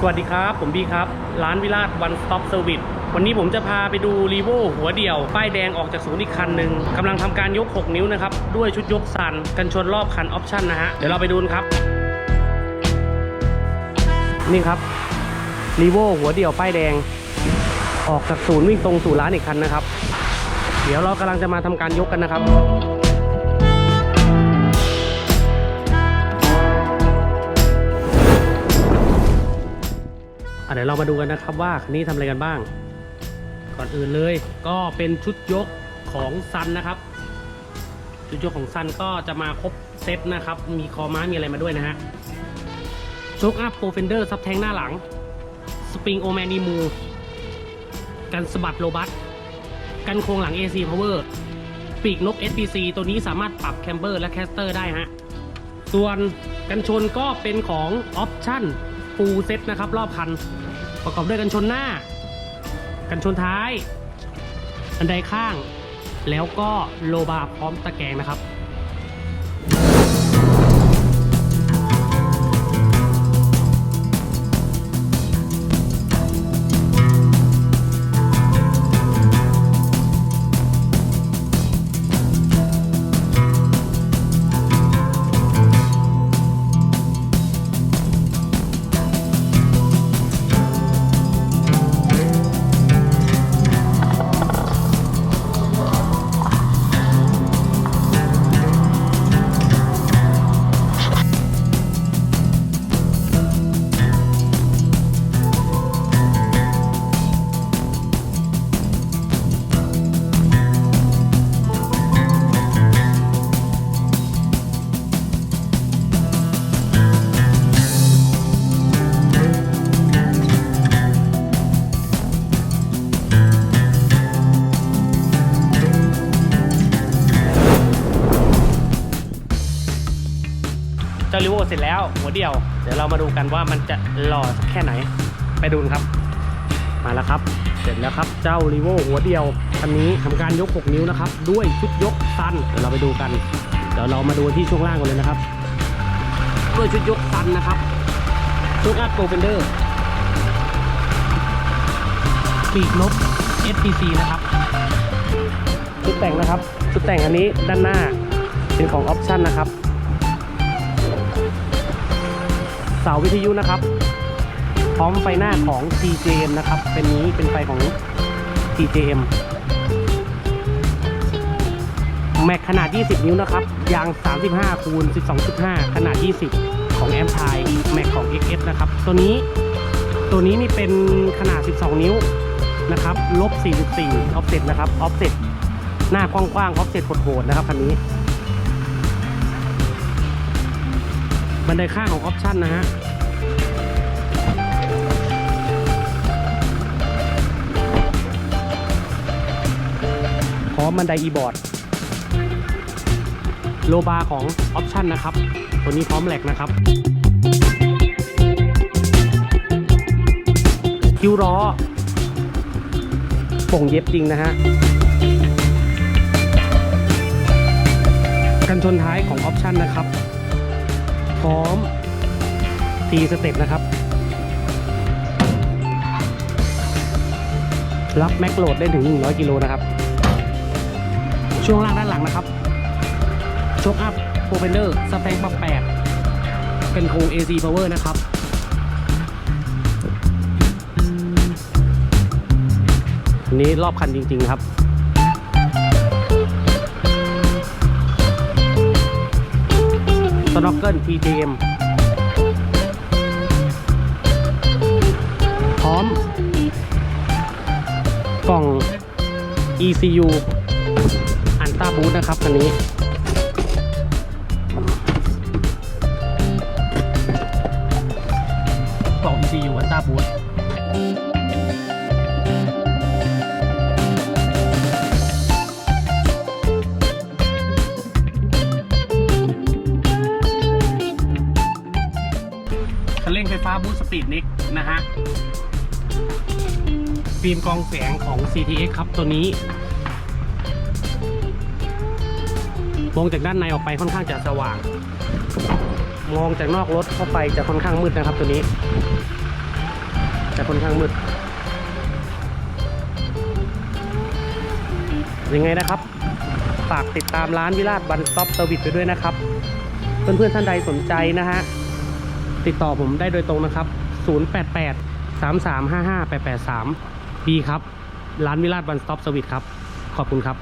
สวัสดีครับ ผมบีครับ ร้านวิราชวันสต็อปเซอร์วิสวันนี้ผมจะพาไปดูรีโวหัวเดี่ยว ป้ายแดงออกจากศูนย์อีกคันหนึ่งกำลังทำการยก 6 นิ้วนะครับ ด้วยชุดยกซันกันชนรอบคันออปชั่นนะฮะ เดี๋ยวเราไปดูนครับ นี่ครับรีโวหัวเดี่ยว ป้ายแดง ออกจากศูนย์วิ่งตรงสู่ร้านอีกคันนะครับ เดี๋ยวเรากำลังจะมาทำการยกกันนะครับ อะเดี๋ยวเรามาดูกันนะครับว่าคันนี้ทำอะไรกันบ้าง ก่อนอื่นเลยก็เป็นชุดยกของซันนะครับ ชุดยกของซันก็จะมาครบเซตนะครับ มีคอม้ามีอะไรมาด้วยนะฮะโชคอัพโปรเฟนเดอร์ซับแทงหน้าหลัง สปริงโอแมนีมูกันสะบัดโลบัสกันโครงหลัง AC Power ปีกนก SPC ตัวนี้สามารถปรับแคมเบอร์และแคสเตอร์ได้ฮะ ส่วนกันชนก็เป็นของออปชั่น ฟูลเซตนะครับ รอบคัน ประกอบด้วยกันชนหน้า กันชนท้าย อันใดข้าง แล้วก็โลบาร์พร้อมตะแกรงนะครับ เจ้าลิโวเสร็จแล้วหัวเดียว เดี๋ยวเรามาดูกันว่ามันจะหล่อแค่ไหนไปดูนครับ มาแล้วครับ เสร็จแล้วครับเจ้าลิโวหัวเดียวคันนี้ทำการยก 6 นิ้วนะครับ ด้วยชุดยกซันเดี๋ยวเราไปดูกันเดี๋ยวเรามาดูที่ช่วงล่างกันเลยนะครับด้วยชุดยกซันนะครับชุดอัพโปรเฟนเดอร์ปีกนก SPC นะครับชุดแต่งนะครับชุดแต่งอันนี้ด้านหน้าเป็นของออปชั่นนะครับ เสาวิทยุนะครับ พร้อมไฟหน้าของ TJM นะครับ เป็นนี้เป็นไฟของ TJM แม็กขนาด 20 นิ้วนะครับ ยาง 35 คูณ 12.5 ขนาด 20 ของแอมพายแม็กของ XS นะครับ ตัวนี้ ตัวนี้นี่เป็นขนาด 12 นิ้วนะครับ ลบ 44 ออฟเซ็ตนะครับ ออฟเซ็ตหน้ากว้างๆ ออฟเซ็ตโหดๆนะครับคันนี้ บันไดข้างของออปชั่นนะฮะพร้อมบันไดอีบอร์ดโลบาของออปชั่นนะครับ ตัวนี้พร้อมแหลกนะครับ คิ้วล้อป่งเย็บจริงนะฮะ กันชนท้ายของออปชั่นนะครับ พร้อมตีสเต็ปนะครับ รับแม็กโหลดได้ถึง 100 กิโลนะครับ ช่วงล่างด้านหลังนะครับโชคอัพโปรเฟนเดอร์สแตงปับแปดเป็นโครง AC Power นะครับนนี้รอบคันจริง ๆ ครับ สโนว์เกิล TTM พร้อม กล่อง ECU อันต้าบูทนะครับคันนี้ีนิกนะฮะฟิล์มกองแสงของ CTX ครับตัวนี้มองจากด้านในออกไปค่อนข้างจะสว่าง มองจากนอกรถเข้าไปจะค่อนข้างมืดนะครับตัวนี้ จะค่อนข้างมืด ยังไงนะครับ ฝากติดตามร้านวิราชบันซอฟต์เซอร์วิสไปด้วยนะครับ เพื่อนๆท่านใดสนใจนะฮะ ติดต่อผมได้โดยตรงนะครับ 088 3355 883 B ครับ ร้านวิราชวันสต็อปสวิตครับ ขอบคุณครับ